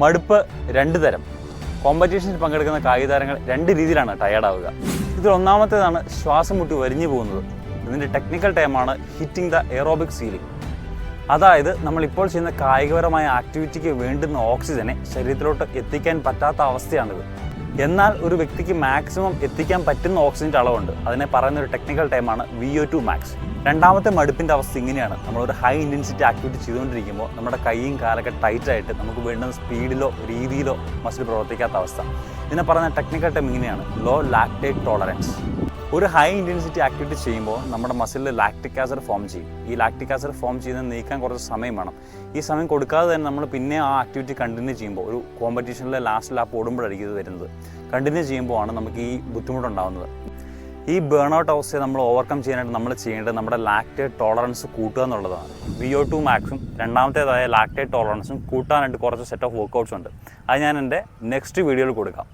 മടുപ്പ് രണ്ട് തരം. കോമ്പറ്റീഷനിൽ പങ്കെടുക്കുന്ന കായിക താരങ്ങൾ രണ്ട് രീതിയിലാണ് ടയേർഡാവുക ഇതിൽ ഒന്നാമത്തേതാണ് ശ്വാസം മുട്ടി വരിഞ്ഞു പോകുന്നത്. ഇതിന്റെ ടെക്നിക്കൽ ടൈമാണ് ഹിറ്റിംഗ് ദ എറോബിക് സീലിംഗ് അതായത് നമ്മളിപ്പോൾ ചെയ്യുന്ന കായികപരമായ ആക്ടിവിറ്റിക്ക് വേണ്ടുന്ന ഓക്സിജനെ ശരീരത്തിലോട്ട് എത്തിക്കാൻ പറ്റാത്ത അവസ്ഥയാണിത്. എന്നാൽ ഒരു വ്യക്തിക്ക് മാക്സിമം എത്തിക്കാൻ പറ്റുന്ന ഓക്സിജന്റെ അളവുണ്ട്. അതിനെ പറയുന്ന ഒരു ടെക്നിക്കൽ ടൈമാണ് വി ഒ ടു മാക്സ് രണ്ടാമത്തെ മടുപ്പിന്റെ അവസ്ഥ ഇങ്ങനെയാണ്. നമ്മളൊരു ഹൈ ഇന്റൻസിറ്റി ആക്ടിവിറ്റി ചെയ്തുകൊണ്ടിരിക്കുമ്പോൾ നമ്മുടെ കൈയും കാലൊക്കെ ടൈറ്റായിട്ട് നമുക്ക് വേണ്ടുന്ന സ്പീഡിലോ രീതിയിലോ മസിൽ പ്രവർത്തിക്കാത്ത അവസ്ഥ. ഇതിനെ പറയുന്ന ടെക്നിക്കൽ ടൈം ഇങ്ങനെയാണ്. ലോ ലാക്ടേറ്റ് ടോളറൻസ് ഒരു ഹൈ ഇന്റൻസിറ്റി ആക്ടിവിറ്റി ചെയ്യുമ്പോൾ നമ്മുടെ മസിലിൽ ലാക്ടിക് ആസിഡ് ഫോം ചെയ്യും. ഈ ലാക്ടിക് ആസിഡ് ഫോം ചെയ്യുന്നത് നീക്കാൻ കുറച്ച് സമയം വേണം. ഈ സമയം കൊടുക്കാതെ തന്നെ നമ്മൾ പിന്നെ ആ ആക്ടിവിറ്റി കണ്ടിന്യൂ ചെയ്യുമ്പോൾ ഒരു കോമ്പറ്റീഷനിലെ ലാസ്റ്റ് ലാപ്പ് ഓടുമ്പോഴായിരിക്കും ഇത് വരുന്നത്. കണ്ടിന്യൂ ചെയ്യുമ്പോൾ ആണ് നമുക്ക് ഈ ബുദ്ധിമുട്ടുണ്ടാകുന്നത് ഈ ബേൺ ഔട്ട് അവസ്ഥയെ നമ്മൾ ഓവർകം ചെയ്യാനായിട്ട് നമ്മൾ ചെയ്യേണ്ടത് നമ്മുടെ ലാക്ടേറ്റ് ടോളറൻസ് കൂട്ടുക എന്നുള്ളതാണ്. വി ഒ ടു മാക്സും രണ്ടാമത്തേതായ ലാക്ടേറ്റ് ടോളറൻസും കൂട്ടാനായിട്ട് കുറച്ച് സെറ്റ് ഓഫ് വർക്കൗട്ട്സ് ഉണ്ട്. അത് ഞാൻ എന്റെ നെക്സ്റ്റ് വീഡിയോയിൽ കൊടുക്കാം.